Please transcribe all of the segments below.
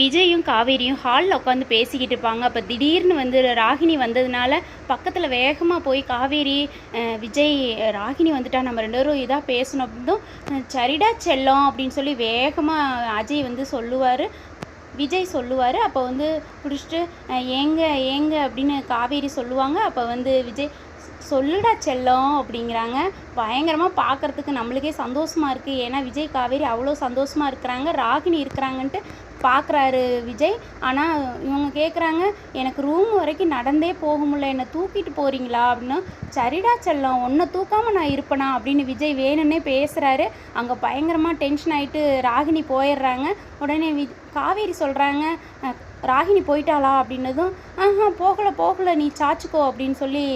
விஜயும் காவேரியும் ஹாலில் உட்காந்து பேசிக்கிட்டு இருப்பாங்க. அப்போ திடீர்னு வந்து ராகினி வந்ததுனால பக்கத்தில் வேகமாக போய் காவேரி விஜய் ராகினி வந்துட்டா. நம்ம ரெண்டு பேரும் இதாக பேசணும். அப்படின்னும் சரிடா செல்லம் அப்படின்னு சொல்லி வேகமாக அஜய் வந்து சொல்லுவார். விஜய் சொல்லுவார். அப்போ வந்து பிடிச்சிட்டு ஏங்க ஏங்க அப்படின்னு காவேரி சொல்லுவாங்க. அப்போ வந்து விஜய் சொல்லுடா செல்லம் அப்படிங்கிறாங்க. பயங்கரமாக பார்க்கறதுக்கு நம்மளுக்கே சந்தோஷமாக இருக்குது ஏன்னா விஜய் காவேரி அவ்வளோ சந்தோஷமாக இருக்கிறாங்க. ராகினி இருக்கிறாங்கன்ட்டு பார்க்குறாரு விஜய். ஆனால் இவங்க கேட்குறாங்க எனக்கு ரூம் வரைக்கும் நடந்தே போக முடியல. என்னை தூக்கிட்டு போகிறீங்களா அப்படின்னு. சரிடா செல்லம் ஒன்றை தூக்காமல் நான் இருப்பேனா? அப்படின்னு விஜய் வேணும்னே பேசுகிறாரு அங்கே பயங்கரமாக டென்ஷன் ஆகிட்டு ராகினி போயிடுறாங்க. உடனே வி காவேரி சொல்கிறாங்க ராகினி போயிட்டாளா? அப்படின்னதும் ஆஹா போகலை போகலை. நீ சாச்சுக்கோ அப்படின்னு சொல்லி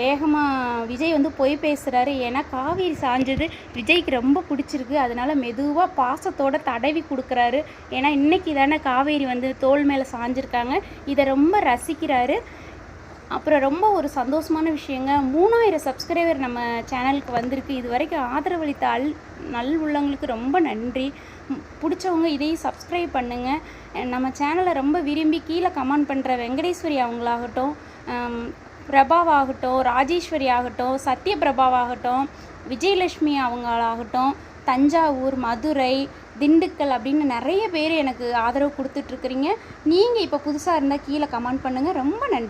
வேகமாக விஜய் வந்து பொய் பேசுகிறாரு ஏன்னா காவேரி சாஞ்சது விஜய்க்கு ரொம்ப பிடிச்சிருக்கு. அதனால மெதுவாக பாசத்தோட தடவி கொடுக்குறாரு. ஏன்னா இன்றைக்கி தானே காவேரி வந்து தோல் மேலே சாஞ்சிருக்காங்க. இதை ரொம்ப ரசிக்கிறாரு. அப்புறம் ரொம்ப ஒரு சந்தோஷமான விஷயங்க. மூணாயிரம் சப்ஸ்கிரைபர் நம்ம சேனலுக்கு வந்திருக்கு. இது வரைக்கும் ஆதரவளித்த அல் நல் உள்ளவங்களுக்கு ரொம்ப நன்றி. பிடிச்சவங்க இதையும் சப்ஸ்கிரைப் பண்ணுங்கள் நம்ம சேனலை ரொம்ப விரும்பி கீழே கமெண்ட் பண்ணுற வெங்கடேஸ்வரி அவங்களாகட்டும். பிரபாவாகட்டும் ராஜேஸ்வரி ஆகட்டும் சத்யபிரபாவாகட்டும் விஜயலட்சுமி அவங்களாகட்டும் தஞ்சாவூர் மதுரை திண்டுக்கல் அப்படின்னு நிறைய பேர் எனக்கு ஆதரவு கொடுத்துட்ருக்குறீங்க நீங்கள் இப்போ புதுசாக இருந்தால் கீழே கமெண்ட் பண்ணுங்கள் ரொம்ப நன்றி.